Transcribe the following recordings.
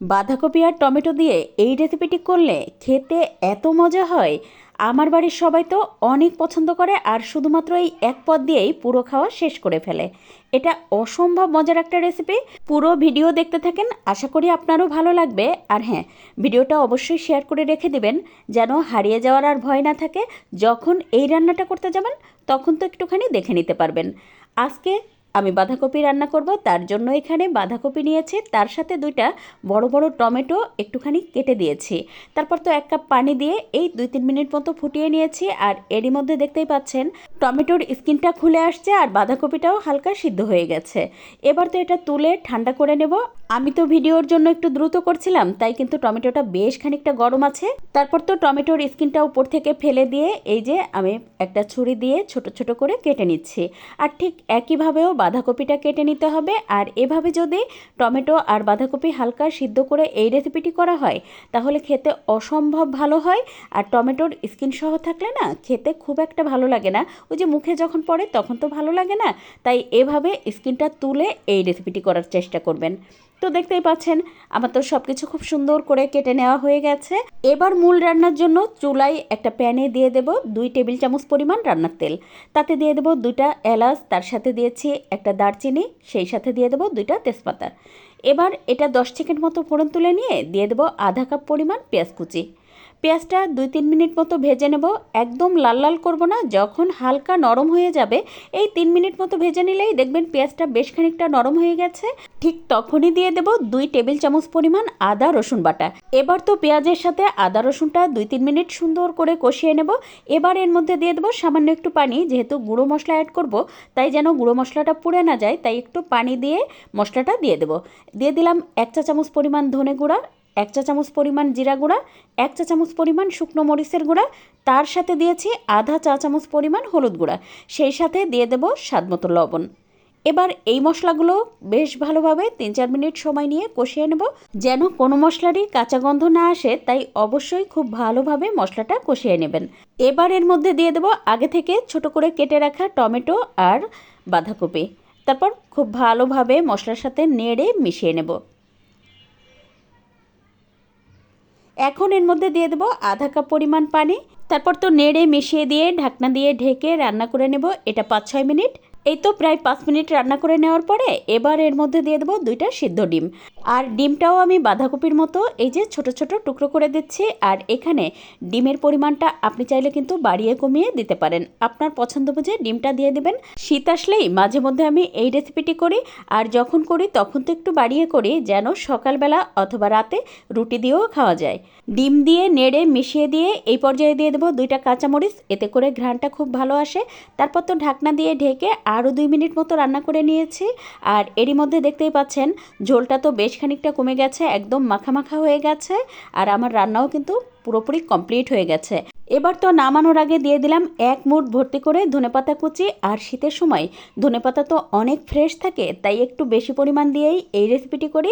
বাঁধাকপি আর টমেটো দিয়ে এই রেসিপিটি করলে খেতে এত মজা হয়। আমার বাড়ির সবাই তো অনেক পছন্দ করে আর শুধুমাত্র এই এক পদ দিয়েই পুরো খাওয়া শেষ করে ফেলে। এটা অসম্ভব মজার একটা রেসিপি। পুরো ভিডিও দেখতে থাকেন, আশা করি আপনারও ভালো লাগবে। আর হ্যাঁ ভিডিওটা অবশ্যই শেয়ার করে রেখে দিবেন, যেন হারিয়ে যাওয়ার আর ভয় না থাকে। যখন এই রান্নাটা করতে যাবেন, তখন তো একটুখানি দেখে নিতে পারবেন। আজকে আমি বাঁধাকপি রান্না করব, তার জন্য এখানে বাঁধাকপি নিয়েছি। তার সাথে দুইটা বড় বড় টমেটো একটুখানি কেটে দিয়েছি। তারপর তো এক কাপ পানি দিয়ে এই দুই তিন মিনিট মতো ফুটিয়ে নিয়েছি। আর এরই মধ্যে দেখতেই পাচ্ছেন, টমেটোর স্কিনটা খুলে আসছে আর বাঁধাকপিটাও হালকা সিদ্ধ হয়ে গেছে। এবার তো এটা তুলে ঠান্ডা করে নেব। আমি তো ভিডিওর জন্য একটু দ্রুত করছিলাম, তাই কিন্তু টমেটোটা বেশ খানিকটা গরম আছে। তারপর তো টমেটোর স্কিনটা উপর থেকে ফেলে দিয়ে এই যে আমি একটা ছুরি দিয়ে ছোট ছোট করে কেটে নিচ্ছি। আর ঠিক একইভাবেও বাঁধাকপিটা কেটে নিতে হবে। আর এভাবে যদি টমেটো আর বাঁধাকপি হালকা সিদ্ধ করে এই রেসিপিটি করা হয়, তাহলে খেতে অসম্ভব ভালো হয়। আর টমেটোর স্কিন সহ থাকলে না খেতে খুব একটা ভালো লাগে না। ওই যে মুখে যখন পড়ে তখন তো ভালো লাগে না। তাই এভাবে স্কিনটা তুলে এই রেসিপিটি করার চেষ্টা করবেন। তো দেখতেই পাচ্ছেন, আমার তো সব কিছু খুব সুন্দর করে কেটে নেওয়া হয়ে গেছে। এবার মূল রান্নার জন্য চুলাই একটা প্যানে দিয়ে দেব দুই টেবিল চামচ পরিমাণ রান্নার তেল। তাতে দিয়ে দেব দুইটা এলাচ, তার সাথে দিয়েছি একটা দারচিনি, সেই সাথে দিয়ে দেব দুইটা তেজপাতা। এবার এটা দশ সেকেন্ড মতো ফোড়ন তুলে নিয়ে দিয়ে দেবো আধা কাপ পরিমাণ পেঁয়াজ কুচি। পেঁয়াজটা দুই তিন মিনিট মতো ভেজে নেব। একদম লাল লাল করব না, যখন হালকা নরম হয়ে যাবে, এই তিন মিনিট মতো ভেজে নিলেই দেখবেন পেঁয়াজটা বেশ খানিকটা নরম হয়ে গেছে। ঠিক তখনই দিয়ে দেব দুই টেবিল চামচ পরিমাণ আদা, রসুন বাটা। এবার তো পেঁয়াজের সাথে আদা, রসুনটা দুই তিন মিনিট সুন্দর করে কষিয়ে নেব। এবার এর মধ্যে দিয়ে দেবো সামান্য একটু পানি, যেহেতু গুঁড়ো মশলা অ্যাড করব, তাই যেন গুঁড়ো মশলাটা পুড়ে না যায়, তাই একটু পানি দিয়ে মশলাটা দিয়ে দেবো। দিয়ে দিলাম এক চা চামচ পরিমাণ ধনে গুঁড়া এক চা চামচ পরিমাণ জিরা গুঁড়া, এক চা চামচ পরিমাণ শুকনো মরিচের গুঁড়া, তার সাথে দিয়েছি আধা চা চামচ পরিমাণ হলুদ গুঁড়া, সেই সাথে দিয়ে দেব স্বাদমতো লবণ। এবার এই মশলাগুলো বেশ ভালোভাবে তিন চার মিনিট সময় নিয়ে কষিয়ে নেব। যেন কোনো মশলারই কাঁচা গন্ধ না আসে, তাই অবশ্যই খুব ভালোভাবে মশলাটা কষিয়ে নেবেন। এবার এর মধ্যে দিয়ে দেব আগে থেকে ছোট করে কেটে রাখা টমেটো আর বাঁধাকপি। তারপর খুব ভালোভাবে মশলার সাথে নেড়ে মিশিয়ে নেব। এখন এর মধ্যে দিয়ে দেবো আধা কাপ পরিমাণ পানি। তারপর তো নেড়ে মিশিয়ে দিয়ে ঢাকনা দিয়ে ঢেকে রান্না করে নেব, এটা পাঁচ ছয় মিনিট। এই তো প্রায় পাঁচ মিনিট রান্না করে নেওয়ার পরে এবার এর মধ্যে দিয়ে দেবো দুইটা সিদ্ধ ডিম। আর ডিমটাও আমি বাঁধাকপির মতো এই যে ছোট ছোট টুকরো করে দিচ্ছি, আর এখানে ডিমের পরিমাণটা আপনি চাইলে কিন্তু বাড়িয়ে কমিয়ে দিতে পারেন। আপনার পছন্দ বুঝে ডিমটা দিয়ে দেবেন। শীত আসলেই মাঝে মধ্যে আমি এই রেসিপিটি করি, আর যখন করি তখন তো একটু বাড়িয়ে করি, যেন সকালবেলা অথবা রাতে রুটি দিয়েও খাওয়া যায়। ডিম দিয়ে নেড়ে মিশিয়ে দিয়ে এই পর্যায়ে দিয়ে দেবো দুইটা কাঁচামরিচ, এতে করে ঘ্রাণটা খুব ভালো আসে। তারপর তো ঢাকনা দিয়ে ঢেকে আরও দুই মিনিট মতো রান্না করে নিয়েছি, আর এরই মধ্যে দেখতেই পাচ্ছেন ঝোলটা তো বেশ খানিকটা কমে গেছে একদম মাখা মাখা হয়ে গেছে আর আমার রান্নাও কিন্তু পুরোপুরি কমপ্লিট হয়ে গেছে। এবার তো নামানোর আগে দিয়ে দিলাম এক মুঠ ভর্তি করে ধনেপাতা কুচি আর শীতের সময়। ধনেপাতা তো অনেক ফ্রেশ থাকে, তাই একটু বেশি পরিমাণ দিয়েই এই রেসিপিটি করি।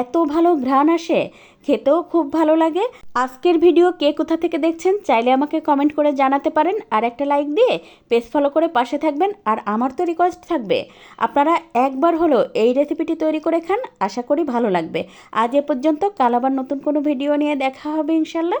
এত ভালো ঘ্রাণ আসে, খেতেও খুব ভালো লাগে। আজকের ভিডিও কে কোথা থেকে দেখছেন চাইলে আমাকে কমেন্ট করে জানাতে পারেন। আর একটা লাইক দিয়ে পেজ ফলো করে পাশে থাকবেন আর আমার তো রিকোয়েস্ট থাকবে। আপনারা একবার হলো এই রেসিপিটি তৈরি করে খান, আশা করি ভালো লাগবে। আজ এ পর্যন্ত, কাল আবার নতুন কোনো ভিডিও নিয়ে দেখা হবে ইনশাল্লাহ।